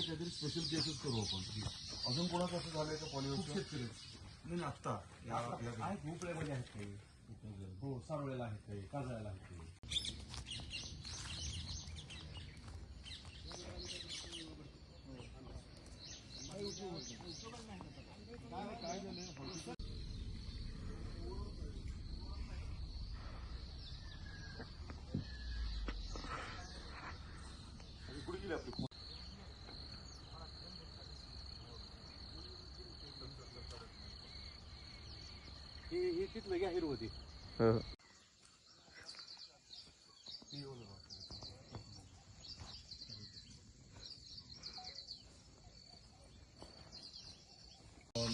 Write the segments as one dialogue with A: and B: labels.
A: पॉलिओमध्ये काहीतरी special cases करू आपण अजून कोणाचं असं झालंय का पॉलिओचं
B: शेतकरी
A: नाही आत्ता या या-
B: आहेत काही हो सारोळ्याला आहेत काही काजळ्याला आहेत काही
A: कुठे
B: तिथलं घ्या हिरवती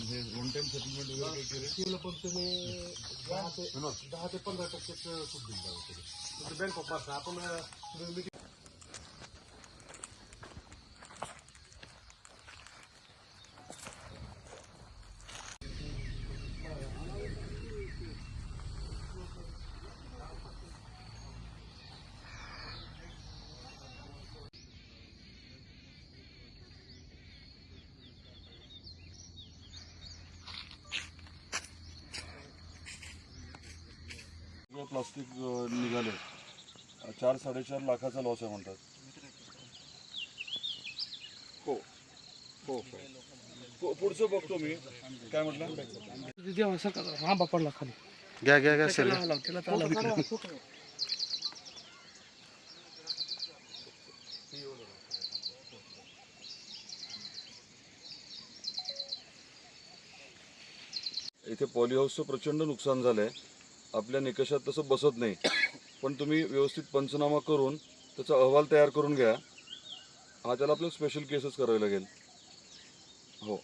A: हे वन टाइम सेटलमेंट वगैरे काही केले
B: पण तुम्ही दहा ते दहा ते पंधरा टक्केच सूट दिली बँक ऑफ महाराष्ट्र आपण
A: प्लास्टिक निघाले. चार साडेचार लाखाचा लॉस आहे म्हणतात. हो. हो हो. पुढचं बघतो मी. काय म्हटलं?
C: जेव्हा सकाळ आंबा पडला खाली.
D: घ्या घ्या घ्या सर.
A: इथे पॉली हाऊसचं प्रचंड नुकसान झालं आहे आपल्या निकषात तसं बसत नाही. पण तुम्ही व्यवस्थित पंचनामा करून त्याचा अहवाल तयार करून घ्या. हा त्याला आपल्याला स्पेशल केसेस करावे लागेल. हो.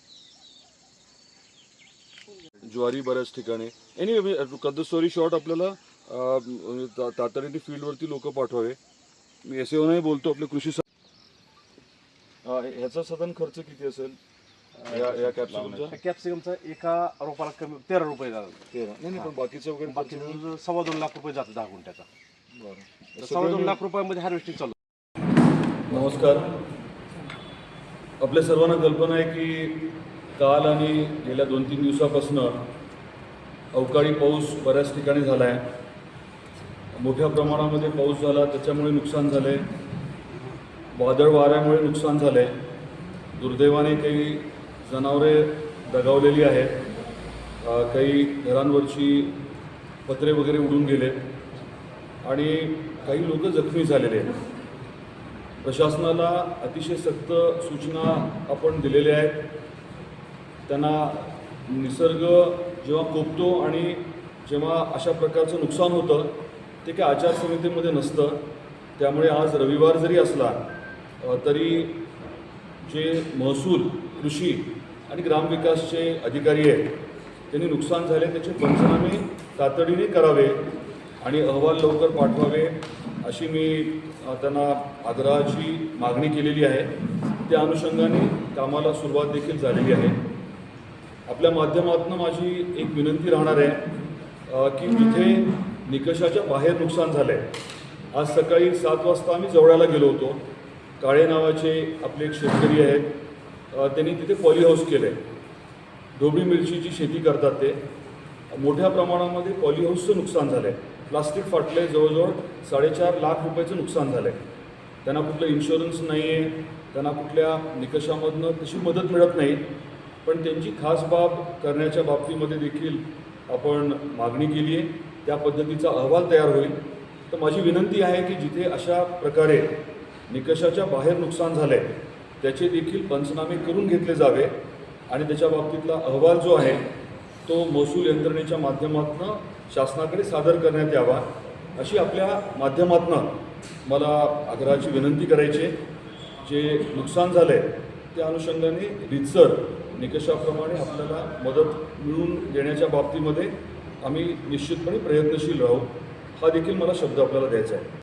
A: ज्वारी बऱ्याच ठिकाणी. एनी कट स्टोरी शॉर्ट आपल्याला म्हणजे तातडीने फील्डवरती लोक पाठवावे. मी एस नाही बोलतो आपले कृषी ह्याचा साधारण खर्च किती असेल?
B: कॅप्सिकमचा एका रोपाला कमी तेरा रुपये जातात.
A: तेरा. नाही नाही पण बाकीचं वगैरे
B: बाकी सव्वा दोन लाख रुपये जातात दहा गुंठ्याचा.
A: बरं.
B: सव्वा दोन लाख रुपयामध्ये हार्वेस्टिंग चालू.
A: नमस्कार. आपल्या सर्वांना कल्पना आहे की काल आणि गेल्या दोन तीन दिवसापासून अवकाळी पाऊस बऱ्याच ठिकाणी झाला आहे मोठ्या प्रमाणामध्ये पाऊस झाला त्याच्यामुळे नुकसान झालं आहे वादळ वाऱ्यामुळे नुकसान झालं आहे दुर्दैवाने काही जनावरे दगावलेली आहेत. काही घरांवरची पत्रे वगैरे उडून गेले आणि काही लोक जखमी झालेले आहेत. प्रशासनाला अतिशय सक्त सूचना आपण दिलेल्या आहेत. त्यांना निसर्ग जेव्हा कोपतो आणि जेव्हा अशा प्रकारचं नुकसान होतं ते काही आचारसंहितेमध्ये नसतं. त्यामुळे आज रविवार जरी असला तरी जे महसूल कृषी आणि ग्रामविकासचे अधिकारी आहेत. त्यांनी नुकसान झाले त्याचे पंचनामे तातडीने करावे आणि अहवाल लवकर पाठवावे अशी मी त्यांना आग्रहाची मागणी केलेली आहे. त्या अनुषंगाने कामाला सुरुवात देखील झालेली आहे. आपल्या माध्यमातून माझी एक विनंती राहणार आहे की जिथे निकषाच्या बाहेर नुकसान झालं आहे आज सकाळी सात वाजता आम्ही जवळाला गेलो होतो. काळे नावाचे आपले एक शेतकरी आहेत. त्यांनी तिथे पॉली हाऊस केलं आहे ढोबळी मिरचीची शेती करतात ते. मोठ्या प्रमाणामध्ये पॉली हाऊसचं नुकसान झालं आहे प्लास्टिक फाटलं आहे जवळजवळ साडेचार लाख रुपयाचं नुकसान झालं आहे त्यांना कुठलं इन्शुरन्स नाही आहे त्यांना कुठल्या निकषामधनं तशी मदत मिळत नाही. पण त्यांची खास बाब करण्याच्या बाबतीमध्ये देखील आपण मागणी केली आहे. त्या पद्धतीचा अहवाल तयार होईल. तर माझी विनंती आहे की जिथे अशा प्रकारे निकषाच्या बाहेर नुकसान झालं आहे त्याचे देखील पंचनामे करून घेतले जावे. आणि त्याच्या बाबतीतला अहवाल जो आहे तो महसूल यंत्रणेच्या माध्यमातून शासनाकडे सादर करण्यात यावा. अशी आपल्या माध्यमातून मला आग्रहाची विनंती करायची आहे. जे नुकसान झालं आहे त्या अनुषंगाने रितसर निकषाप्रमाणे आपल्याला मदत मिळवून देण्याच्या बाबतीमध्ये आम्ही निश्चितपणे प्रयत्नशील राहू. हा देखील मला शब्द आपल्याला द्यायचा आहे.